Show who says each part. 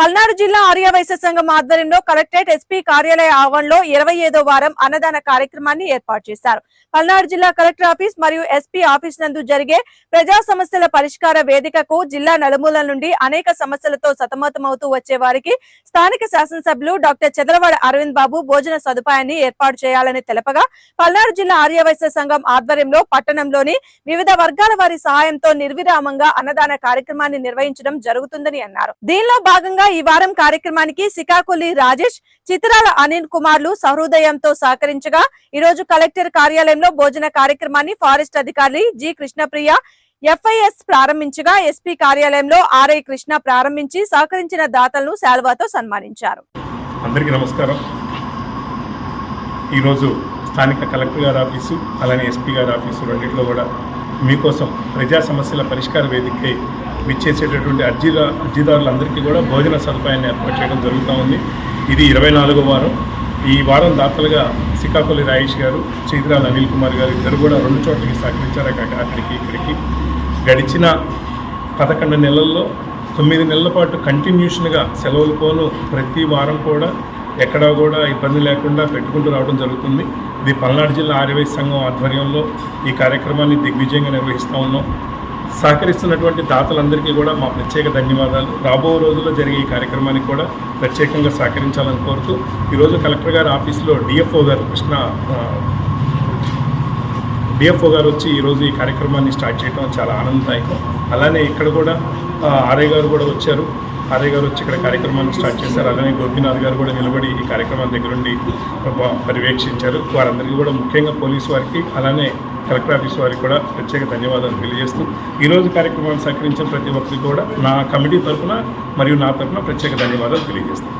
Speaker 1: పల్నాడు జిల్లా ఆర్యవైశ్య సంఘం ఆధ్వర్యంలో కలెక్టరేట్ ఎస్పీ కార్యాలయ ఆవరణలో ఇరవై ఐదో వారం అన్నదాన కార్యక్రమాన్ని ఏర్పాటు చేశారు. పల్నాడు జిల్లా కలెక్టర్ ఆఫీస్ మరియు ఎస్పీ ఆఫీస్ నందు జరిగే ప్రజా సమస్యల పరిష్కార వేదికకు జిల్లా నలుమూలల నుండి అనేక సమస్యలతో సతమతమవుతూ వచ్చే వారికి స్థానిక శాసనసభ్యులు డాక్టర్ చంద్రవాడ అరవింద్ బాబు భోజన సదుపాయాన్ని ఏర్పాటు చేయాలని తెలపగా పల్నాడు జిల్లా ఆర్యవైశ్య సంఘం ఆధ్వర్యంలో పట్టణంలోని వివిధ వర్గాల వారి సహాయంతో నిర్విరామంగా అన్నదాన కార్యక్రమాన్ని నిర్వహించడం జరుగుతుందని అన్నారు. దీనిలో భాగంగా ఈ వారం కార్యక్రమానికి సికాకుల్లి రాజేష్ చిత్రాల అనిల్ కుమార్లు సహృదయంతో సహకరించగా ఈ రోజు కలెక్టర్ కార్యాలయంలో భోజన కార్యక్రమాన్ని ఫారెస్ట్ అధికారి జి కృష్ణప్రియ ఎఫ్ఐఎస్ ప్రారంభించగా ఎస్పీ కార్యాలయంలో ఆర్ఐ కృష్ణ ప్రారంభించి సహకరించిన దాతలను శాల్వాతో సన్మానించారు.
Speaker 2: అందరికీ నమస్కారం. ఈరోజు స్థానిక కలెక్టర్ గారి ఆఫీసు అలానే ఎస్పీ గారి ఆఫీసు రెండింటిలో కూడా మీకోసం ప్రజా సమస్యల పరిష్కార వేదికై విచ్చేసేటటువంటి అర్జీల అర్జీదారులందరికీ కూడా భోజన సదుపాయాన్ని ఏర్పాటు చేయడం జరుగుతూ ఉంది. ఇది ఇరవై నాలుగో వారం. ఈ వారం దాతలుగా శ్రీకాకుళి రాయేష్ గారు చైత్రాల అనిల్ కుమార్ గారు ఇద్దరు కూడా రెండు చోట్లకి సహకరించారు. అక్కడికి ఇక్కడికి. గడిచిన పదకొండు నెలల్లో తొమ్మిది నెలల పాటు కంటిన్యూషన్గా సెలవులు పోను ప్రతి వారం కూడా ఎక్కడా కూడా ఇబ్బంది లేకుండా పెట్టుకుంటూ రావడం జరుగుతుంది. ఇది పల్నాడు జిల్లా ఆర్యవైశ్య సంఘం ఆధ్వర్యంలో ఈ కార్యక్రమాన్ని దిగ్విజయంగా నిర్వహిస్తూ ఉన్నాం. సహకరిస్తున్నటువంటి దాతలందరికీ కూడా మా ప్రత్యేక ధన్యవాదాలు. రాబో రోజుల్లో జరిగే ఈ కార్యక్రమానికి కూడా ప్రత్యేకంగా సహకరించాలని కోరుతూ ఈరోజు కలెక్టర్ గారి ఆఫీస్లో డిఎఫ్ఓ గారు కృష్ణ డిఎఫ్ఓ గారు వచ్చి ఈరోజు ఈ కార్యక్రమాన్ని స్టార్ట్ చేయడం చాలా ఆనందదాయకం. అలానే ఇక్కడ కూడా ఆ, ఆర్ఐ గారు కూడా వచ్చారు. ఆర్ఐ గారు వచ్చి ఇక్కడ కార్యక్రమాన్ని స్టార్ట్ చేశారు. అలానే గోపీనాథ్ గారు కూడా నిలబడి ఈ కార్యక్రమం దగ్గరుండి పర్యవేక్షించారు. వారందరికీ కూడా ముఖ్యంగా పోలీసు వారికి అలానే కలెక్టర్ ఆఫీస్ వారికి కూడా ప్రత్యేక ధన్యవాదాలు తెలియజేస్తూ ఈరోజు కార్యక్రమాన్ని సహకరించిన ప్రతి ఒక్కరికి కూడా నా కమిటీ తరఫున మరియు నా తరఫున ప్రత్యేక ధన్యవాదాలు తెలియజేస్తాను